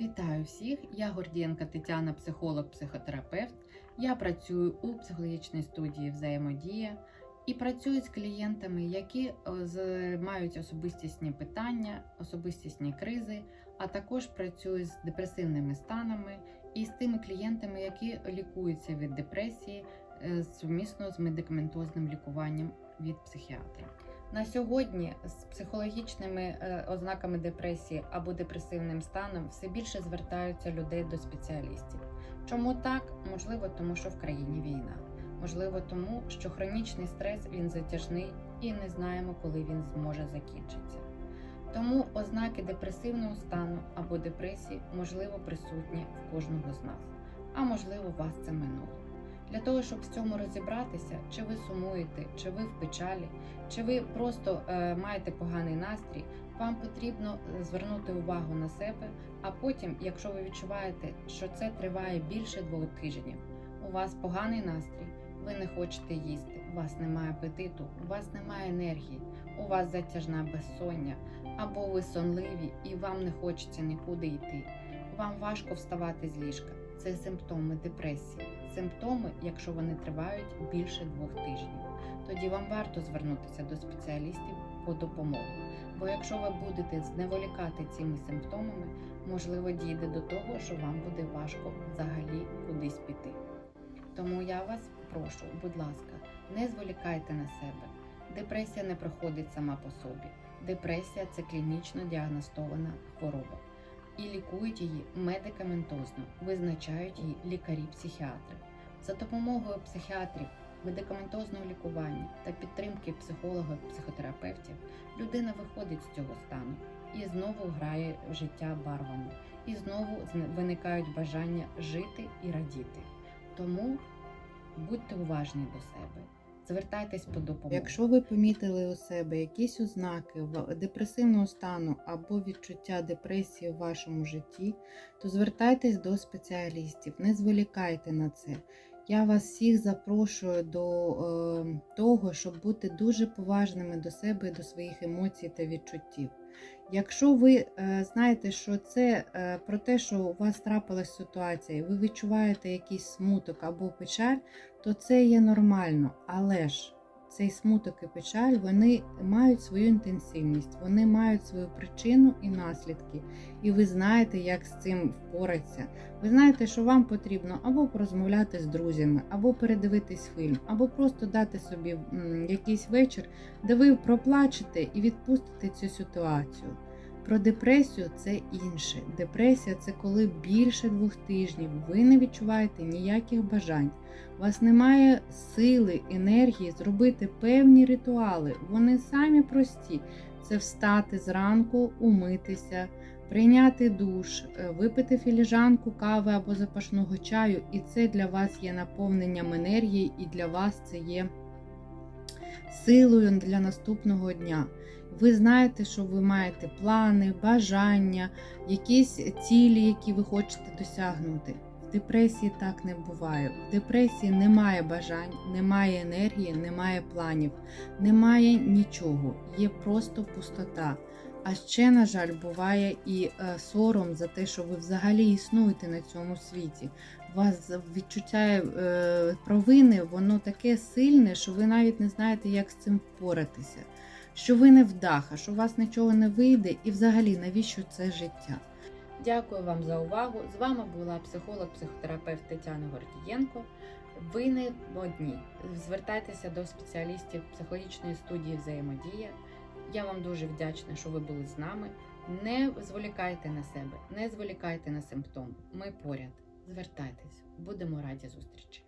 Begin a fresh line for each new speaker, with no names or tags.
Вітаю всіх! Я Гордієнка Тетяна, психолог-психотерапевт. Я працюю у психологічній студії Взаємодія і працюю з клієнтами, які е, мають особистісні питання, особистісні кризи, а також працюю з депресивними станами і з тими клієнтами, які лікуються від депресії е, сумісно з медикаментозним лікуванням від психіатра. На сьогодні з психологічними е, ознаками депресії або депресивним станом все більше звертаються людей до спеціалістів. Чому так? Можливо, тому що в країні війна. Можливо, тому що хронічний стрес він затяжний і не знаємо, коли він зможе закінчитися. Тому ознаки депресивного стану або депресії можливо присутні в кожного з нас, а можливо, вас це минуло. Для того, щоб в цьому розібратися, чи ви сумуєте, чи ви в печалі, чи ви просто е, маєте поганий настрій, вам потрібно е, звернути увагу на себе. А потім, якщо ви відчуваєте, що це триває більше двох тижнів, у вас поганий настрій, ви не хочете їсти, у вас немає апетиту, у вас немає енергії, у вас затяжна безсоння, або ви сонливі і вам не хочеться нікуди йти. Вам важко вставати з ліжка. Це симптоми депресії. Симптоми, якщо вони тривають більше двох тижнів тоді вам варто звернутися до спеціалістів по допомогу. Бо якщо ви будете зневолікати цими симптомами, можливо, дійде до того, що вам буде важко взагалі кудись піти. Тому я вас прошу, будь ласка, не зволікайте на себе. Депресія не проходить сама по собі. Депресія це клінічно діагностована хвороба. І лікують її медикаментозно, визначають її лікарі-психіатри. За допомогою психіатрів медикаментозного лікування та підтримки психолога психотерапевтів людина виходить з цього стану і знову грає життя барвами, і знову зн- виникають бажання жити і радіти. Тому будьте уважні до себе, звертайтесь по допомогу.
Якщо ви помітили у себе якісь ознаки депресивного стану або відчуття депресії в вашому житті, то звертайтесь до спеціалістів, не зволікайте на це. Я вас всіх запрошую до е, того, щоб бути дуже поважними до себе, до своїх емоцій та відчуттів. Якщо ви е, знаєте, що це е, про те, що у вас трапилась ситуація, і ви відчуваєте якийсь смуток або печаль, то це є нормально. Але ж цей смуток і печаль вони мають свою інтенсивність, вони мають свою причину і наслідки. І ви знаєте, як з цим впоратися. Ви знаєте, що вам потрібно або порозмовляти з друзями, або передивитись фільм, або просто дати собі якийсь вечір, де ви проплачете і відпустите цю ситуацію. Про депресію це інше. Депресія це коли більше двох тижнів ви не відчуваєте ніяких бажань. У вас немає сили, енергії зробити певні ритуали. Вони самі прості. Це встати зранку, умитися, прийняти душ, е, випити філіжанку кави або запашного чаю, і це для вас є наповненням енергії, і для вас це є силою для наступного дня. Ви знаєте, що ви маєте плани, бажання, якісь цілі, які ви хочете досягнути. В депресії так не буває. В депресії немає бажань, немає енергії, немає планів, немає нічого. Є просто пустота. А ще, на жаль, буває і е, сором за те, що ви взагалі існуєте на цьому світі. Вас відчуття е, провини, воно таке сильне, що ви навіть не знаєте, як з цим впоратися. Що ви не вдаха, що у вас нічого не вийде, і взагалі навіщо це життя?
Дякую вам за увагу. З вами була психолог-психотерапевт Тетяна Гордієнко. Ви не одні. Звертайтеся до спеціалістів психологічної студії Взаємодія. Я вам дуже вдячна, що ви були з нами. Не зволікайте на себе, не зволікайте на симптом. Ми поряд. Звертайтесь, будемо раді зустрічі.